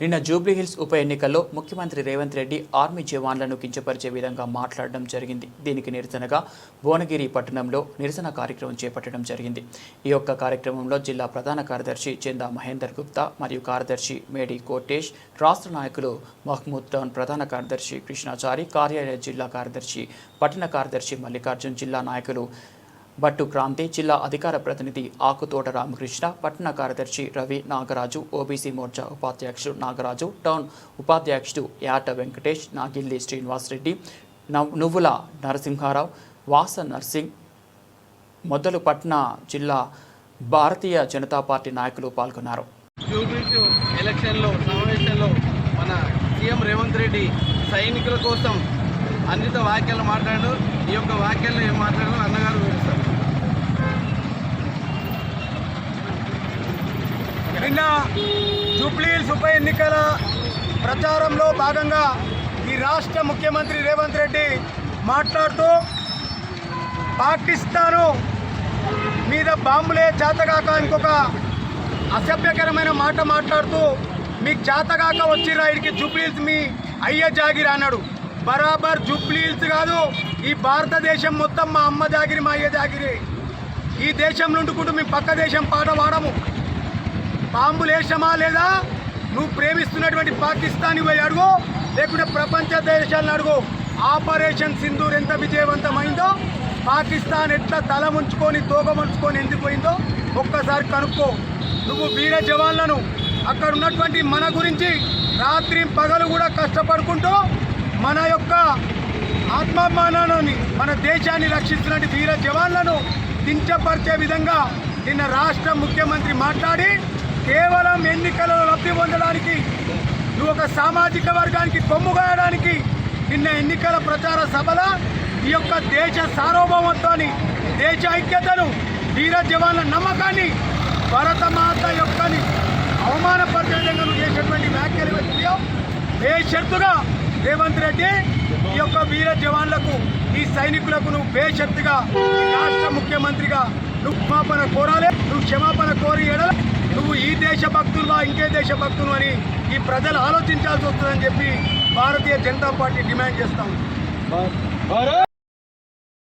నిన్న జూబ్లీహిల్స్ ఉప ఎన్నికల్లో ముఖ్యమంత్రి రేవంత్ రెడ్డి ఆర్మీ జవాన్లను కించపరిచే విధంగా మాట్లాడడం జరిగింది. దీనికి నిరసనగా భువనగిరి పట్టణంలో నిరసన కార్యక్రమం చేపట్టడం జరిగింది. ఈ యొక్క కార్యక్రమంలో జిల్లా ప్రధాన కార్యదర్శి చందా మహేందర్ గుప్తా మరియు కార్యదర్శి మేడి కోటేష్ రాష్ట్ర నాయకులు మహ్మూద్ ఖాన్ ప్రధాన కార్యదర్శి కృష్ణాచారి కార్యాలయ జిల్లా కార్యదర్శి పట్టణ కార్యదర్శి మల్లికార్జున్ జిల్లా నాయకులు భట్టు క్రాంతి జిల్లా అధికార ప్రతినిధి ఆకుతోట రామకృష్ణ పట్టణ కార్యదర్శి రవి నాగరాజు ఓబీసీ మోర్చా ఉపాధ్యక్షుడు నాగరాజు టౌన్ ఉపాధ్యక్షుడు యాట వెంకటేష్ నాగిల్లి శ్రీనివాసరెడ్డి నవ్- నువ్వుల నరసింహారావు వాస నర్సింగ్ మొదలు పట్న జిల్లా భారతీయ జనతా పార్టీ నాయకులు పాల్గొన్నారు. ఎలక్షన్లో సమావేశంలో మన సీఎం రేవంత్ రెడ్డి సైనికుల కోసం అన్నిత వాక్యాలు మాట్లాడారు. ఈ యొక్క వాక్యాలు ఏం మాట్లాడారో అన్నగారు వివరిస్తారు నిన్న జూబ్లీహిల్స్ ఉప ఎన్నికల ప్రచారంలో భాగంగా ఈ రాష్ట్ర ముఖ్యమంత్రి రేవంత్ రెడ్డి మాట్లాడుతూ పాకిస్తాను మీద బాంబులే చేతగాక ఇంకొక అసభ్యకరమైన మాట మాట్లాడుతూ మీకు చేతగాక వచ్చిన రైడ్కి జూబ్లీహిల్స్ మీ అయ్య జాగిరి అన్నాడు. బరాబర్ జూబ్లీహిల్స్ కాదు ఈ భారతదేశం మొత్తం మా అమ్మ జాగిరి మా అయ్య జాగిరి. ఈ దేశం నుండి కూడా మేము పక్క దేశం పాట పాడము. బాంబులు లేదా? నువ్వు ప్రేమిస్తున్నటువంటి పాకిస్తాన్ పోయి అడుగు లేకుంటే ప్రపంచ దేశాలను అడుగు. ఆపరేషన్ సింధూర్ ఎంత విజయవంతమైందో పాకిస్తాన్ ఎట్లా తల ముంచుకొని తోక ముంచుకొని ఎందుకు పోయిందో ఒక్కసారి కనుక్కో. నువ్వు వీర జవాన్లను అక్కడ ఉన్నటువంటి మన గురించి రాత్రి పగలు కూడా కష్టపడుకుంటూ మన యొక్క ఆత్మాభిమానాన్ని మన దేశాన్ని రక్షిస్తున్నటువంటి వీర జవాన్లను కించపరిచే విధంగా నిన్న రాష్ట్ర ముఖ్యమంత్రి మాట్లాడి కేవలం ఎన్నికలలో లబ్ధి పొందడానికి నువ్వు ఒక సామాజిక వర్గానికి కొమ్ముగాయడానికి నిన్న ఎన్నికల ప్రచార సభల ఈ యొక్క దేశ సార్వభౌమత్వాన్ని దేశ ఐక్యతను వీర జవాన్ల నమ్మకాన్ని భరతమాత యొక్కని అవమానపరిచే విధంగా నువ్వు చేసినటువంటి వ్యాఖ్యలు వ్యక్తియో బేషరతుగా రేవంత్ రెడ్డి ఈ యొక్క వీర జవాన్లకు ఈ సైనికులకు నువ్వు బేషరతుగా రాష్ట్ర ముఖ్యమంత్రిగా నువ్వు క్షమాపణ కోరాలి నువ్వు క్షమాపణ కోరి ఎడల ఇంకే దేశ భక్తులు అని ఈ ప్రజలు ఆలోచించాల్సి వస్తుందని చెప్పి భారతీయ జనతా పార్టీ డిమాండ్ చేస్తాం